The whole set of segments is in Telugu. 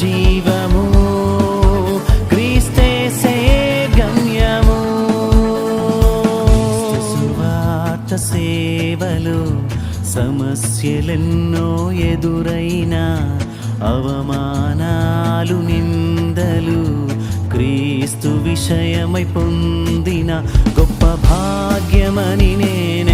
జీవము గమ్యము. సువార్త సేవలు సమస్యలెన్నో ఎదురైనా అవమానాలు నిందలు క్రీస్తు విషయమై పొందిన గొప్ప భాగ్యమని నేనెంచుకొని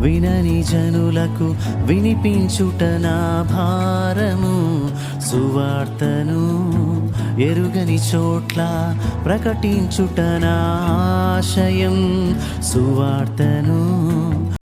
వినని జనులకు వినిపించుట నా భారము. సువార్తను ఎరుగని చోట్ల ప్రకటించుట నా ఆశయం. సువార్తను